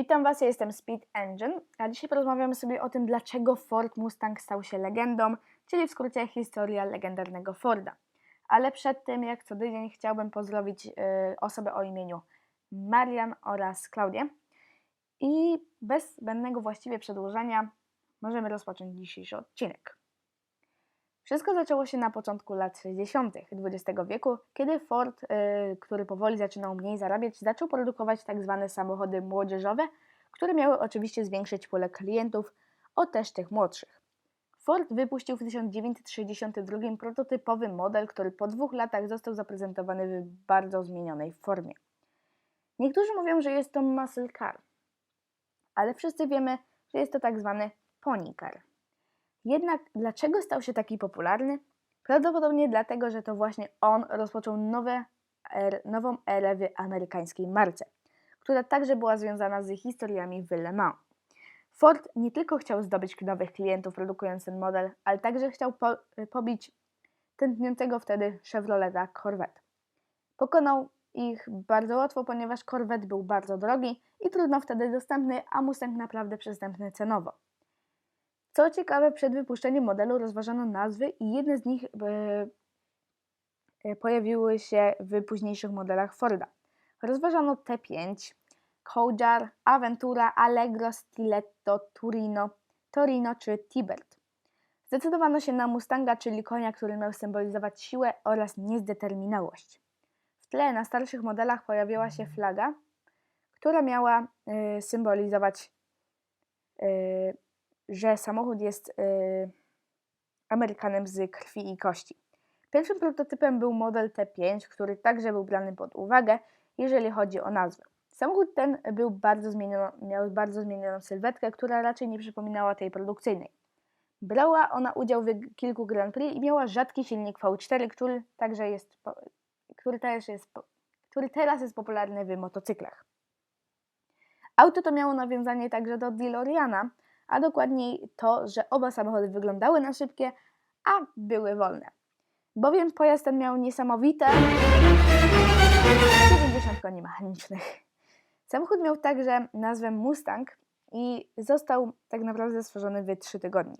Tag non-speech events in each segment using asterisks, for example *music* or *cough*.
Witam Was, ja jestem Speed Engine, a dzisiaj porozmawiamy sobie o tym, dlaczego Ford Mustang stał się legendą, czyli w skrócie historia legendarnego Forda. Ale przed tym, jak co tydzień, chciałbym pozdrowić y, osobę o imieniu Marian oraz Klaudię. I bez zbędnego właściwie przedłużenia możemy rozpocząć dzisiejszy odcinek. Wszystko zaczęło się na początku lat 60. XX wieku, kiedy Ford, y, który powoli zaczynał mniej zarabiać, zaczął produkować tak zwane samochody młodzieżowe, które miały oczywiście zwiększyć pulę klientów o też tych młodszych. Ford wypuścił w 1962 prototypowy model, który po dwóch latach został zaprezentowany w bardzo zmienionej formie. Niektórzy mówią, że jest to muscle car, ale wszyscy wiemy, że jest to tak zwany pony car. Jednak dlaczego stał się taki popularny? Prawdopodobnie dlatego, że to właśnie on rozpoczął nowe, er, nową erę w amerykańskiej marce, która także była związana z historiami w Le Mans. Ford nie tylko chciał zdobyć nowych klientów produkując ten model, ale także chciał po, pobić tętniącego wtedy Chevroleta Corvette. Pokonał ich bardzo łatwo, ponieważ Corvette był bardzo drogi i trudno wtedy dostępny, a Mustang naprawdę przystępny cenowo. Co ciekawe, przed wypuszczeniem modelu rozważano nazwy i jedne z nich e, pojawiły się w późniejszych modelach Forda. Rozważano T5, Cougar, Aventura, Allegro, Stiletto, Turino, Torino czy Tibert. Zdecydowano się na Mustanga, czyli konia, który miał symbolizować siłę oraz niezdeterminałość. W tle na starszych modelach pojawiła się flaga, która miała y, symbolizować y, że samochód jest yy, Amerykanem z krwi i kości. Pierwszym prototypem był model T5, który także był brany pod uwagę, jeżeli chodzi o nazwę. Samochód ten był bardzo zmieniono, miał bardzo zmienioną sylwetkę, która raczej nie przypominała tej produkcyjnej. Brała ona udział w kilku Grand Prix i miała rzadki silnik V4, który także jest, który teraz jest, który teraz jest popularny w motocyklach. Auto to miało nawiązanie także do DeLoreana, a dokładniej to, że oba samochody wyglądały na szybkie, a były wolne. Bowiem pojazd ten miał niesamowite 90 koni mechanicznych. Samochód miał także nazwę Mustang i został tak naprawdę stworzony w 3 tygodnie.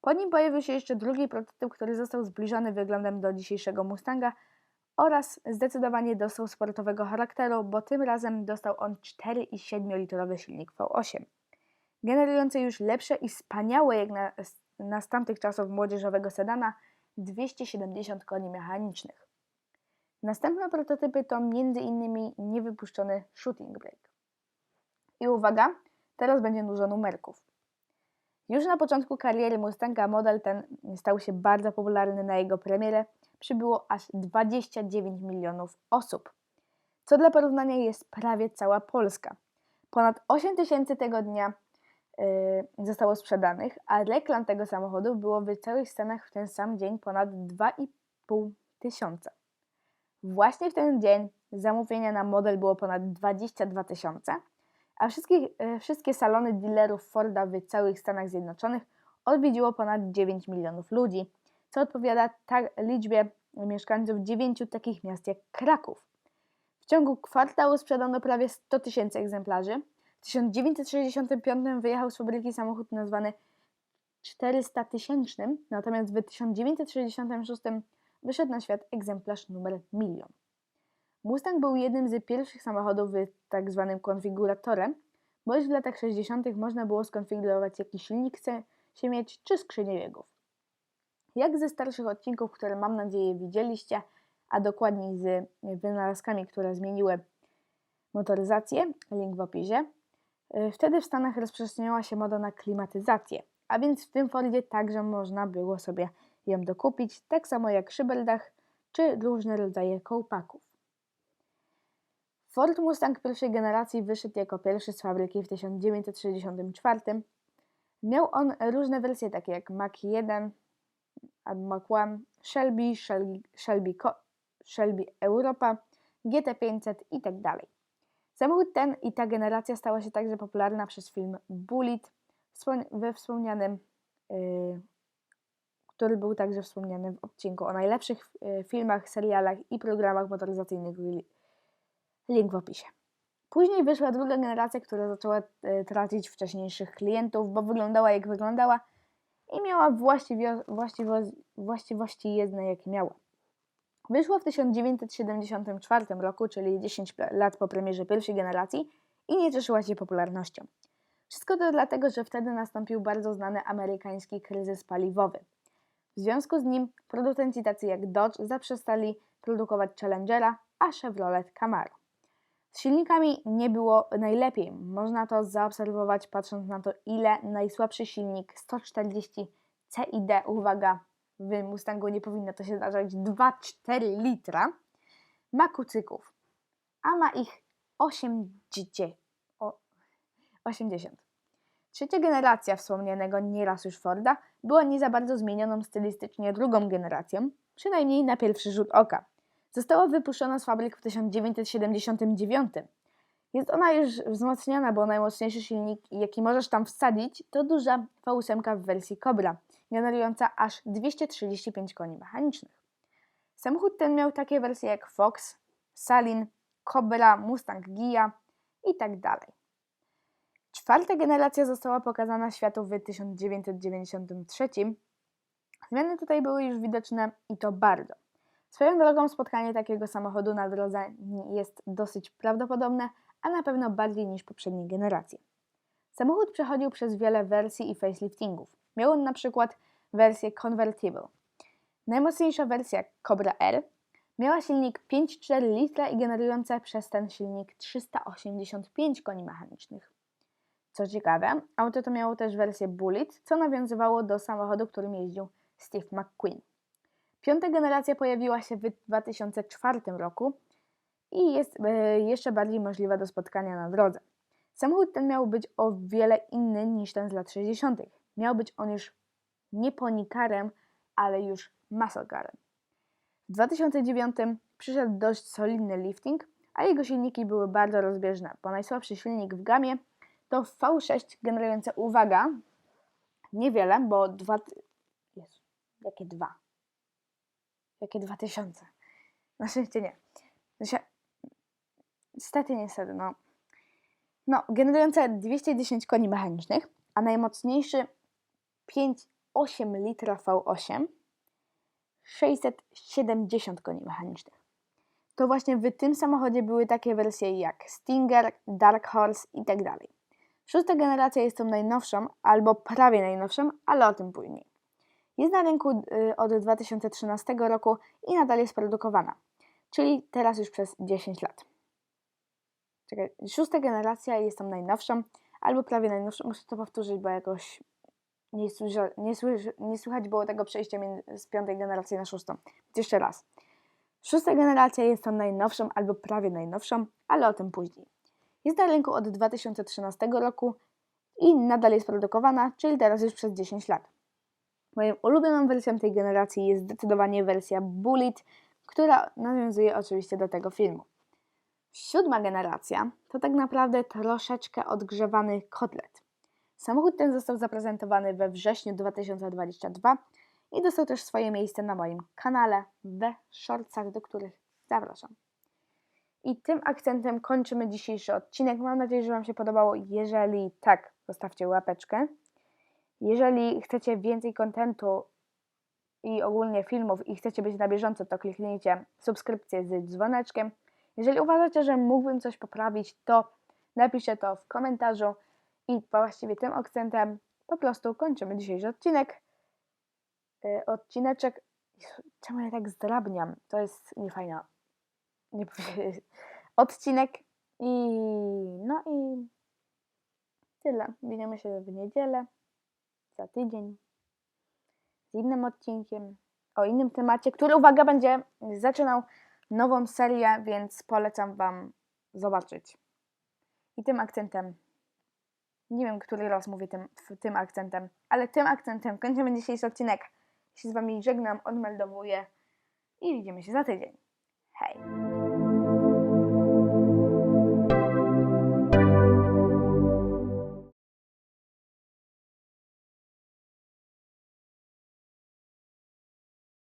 Po nim pojawił się jeszcze drugi prototyp, który został zbliżony wyglądem do dzisiejszego Mustanga oraz zdecydowanie dostał sportowego charakteru, bo tym razem dostał on 4,7 litrowy silnik V8 generujący już lepsze i wspaniałe jak na, na z tamtych czasów młodzieżowego sedana 270 koni mechanicznych. Następne prototypy to m.in. niewypuszczony shooting brake. I uwaga, teraz będzie dużo numerków. Już na początku kariery Mustanga model ten stał się bardzo popularny na jego premierę. Przybyło aż 29 milionów osób, co dla porównania jest prawie cała Polska. Ponad 8 tysięcy tego dnia zostało sprzedanych, a reklam tego samochodu było w całych Stanach w ten sam dzień ponad 2,5 tysiąca. Właśnie w ten dzień zamówienia na model było ponad 22 tysiące, a wszystkie, wszystkie salony dealerów Forda w całych Stanach Zjednoczonych odwiedziło ponad 9 milionów ludzi, co odpowiada tak liczbie mieszkańców dziewięciu takich miast jak Kraków. W ciągu kwartału sprzedano prawie 100 tysięcy egzemplarzy, w 1965 wyjechał z fabryki samochód nazwany 400 tysięcznym, natomiast w 1966 wyszedł na świat egzemplarz numer milion. Mustang był jednym z pierwszych samochodów tak zwanym konfiguratorem, bo już w latach 60. można było skonfigurować jaki silnik chce się mieć, czy skrzynię biegów. Jak ze starszych odcinków, które mam nadzieję widzieliście, a dokładniej z wynalazkami, które zmieniły motoryzację, link w opisie, wtedy w Stanach rozprzestrzeniała się moda na klimatyzację, a więc w tym Fordzie także można było sobie ją dokupić, tak samo jak szybeldach czy różne rodzaje kołpaków. Ford Mustang pierwszej generacji wyszedł jako pierwszy z fabryki w 1964. Miał on różne wersje, takie jak Mach 1 albo Mach 1, Shelby, Shelby, Shelby, Shelby Europa, GT500 itd. Samochód ten i ta generacja stała się także popularna przez film Bullet we wspomnianym, yy, który był także wspomniany w odcinku o najlepszych yy, filmach, serialach i programach motoryzacyjnych. Link w opisie. Później wyszła druga generacja, która zaczęła e, tracić wcześniejszych klientów, bo wyglądała jak wyglądała i miała właściwości jezdne, jakie miała. Wyszła w 1974 roku, czyli 10 lat po premierze pierwszej generacji i nie cieszyła się popularnością. Wszystko to dlatego, że wtedy nastąpił bardzo znany amerykański kryzys paliwowy. W związku z nim producenci tacy jak Dodge zaprzestali produkować Challengera, a Chevrolet Camaro. Z silnikami nie było najlepiej. Można to zaobserwować patrząc na to, ile najsłabszy silnik 140 CID, uwaga, w Mustangu nie powinno to się zdarzać, 2,4 litra, ma kucyków, a ma ich 80. 80. Trzecia generacja wspomnianego nieraz już Forda była nie za bardzo zmienioną stylistycznie drugą generacją, przynajmniej na pierwszy rzut oka. Została wypuszczona z fabryk w 1979. Jest ona już wzmocniona, bo najmocniejszy silnik, jaki możesz tam wsadzić, to duża V8 w wersji Cobra, generująca aż 235 koni mechanicznych. Samochód ten miał takie wersje jak Fox, Salin, Cobra, Mustang Gia i tak. Czwarta generacja została pokazana światu w 1993. Zmiany tutaj były już widoczne i to bardzo. Swoją drogą spotkanie takiego samochodu na drodze jest dosyć prawdopodobne, a na pewno bardziej niż poprzednie generacje. Samochód przechodził przez wiele wersji i faceliftingów. Miał on na przykład wersję Convertible. Najmocniejsza wersja Cobra R miała silnik 5,4 litra i generujące przez ten silnik 385 koni mechanicznych. Co ciekawe, auto to miało też wersję Bullet, co nawiązywało do samochodu, którym jeździł Steve McQueen. Piąta generacja pojawiła się w 2004 roku i jest e, jeszcze bardziej możliwa do spotkania na drodze. Samochód ten miał być o wiele inny niż ten z lat 60. Miał być on już nie ponikarem, ale już muscle carem. W 2009 przyszedł dość solidny lifting, a jego silniki były bardzo rozbieżne, bo najsłabszy silnik w gamie to V6 generujące, uwaga, niewiele, bo dwa... Jezu, jakie dwa? Jakie 2000? Na szczęście nie. Znaczy, niestety, niestety, no. No, generujące 210 koni mechanicznych, a najmocniejszy 5,8 litra V8 670 koni mechanicznych. To właśnie w tym samochodzie były takie wersje jak Stinger, Dark Horse i tak. Szósta generacja jest tą najnowszą, albo prawie najnowszą, ale o tym później. Jest na rynku y, od 2013 roku i nadal jest produkowana, czyli teraz już przez 10 lat. Czekaj, szósta generacja jest tą najnowszą, albo prawie najnowszą. Muszę to powtórzyć, bo jakoś nie, słysza, nie, nie słychać było tego przejścia z piątej generacji na szóstą. Jeszcze raz. Szósta generacja jest tą najnowszą albo prawie najnowszą, ale o tym później. Jest na rynku od 2013 roku i nadal jest produkowana, czyli teraz już przez 10 lat. Moją ulubioną wersją tej generacji jest zdecydowanie wersja Bullet, która nawiązuje oczywiście do tego filmu. Siódma generacja to tak naprawdę troszeczkę odgrzewany kotlet. Samochód ten został zaprezentowany we wrześniu 2022 i dostał też swoje miejsce na moim kanale we shortsach, do których zapraszam. I tym akcentem kończymy dzisiejszy odcinek. Mam nadzieję, że Wam się podobało. Jeżeli tak, zostawcie łapeczkę. Jeżeli chcecie więcej kontentu i ogólnie filmów i chcecie być na bieżąco, to kliknijcie subskrypcję z dzwoneczkiem. Jeżeli uważacie, że mógłbym coś poprawić, to napiszcie to w komentarzu. I właściwie tym akcentem po prostu kończymy dzisiejszy odcinek. Yy, odcineczek. Czemu ja tak zdrabniam? To jest niefajna. Nie. *laughs* Odcinek. I no i tyle. Widzimy się w niedzielę, za tydzień, z innym odcinkiem, o innym temacie, który, uwaga, będzie zaczynał nową serię, więc polecam Wam zobaczyć. I tym akcentem nie wiem, który raz mówię tym, tym akcentem, ale tym akcentem kończymy dzisiejszy odcinek. Się z Wami żegnam, odmeldowuję i widzimy się za tydzień. Hej!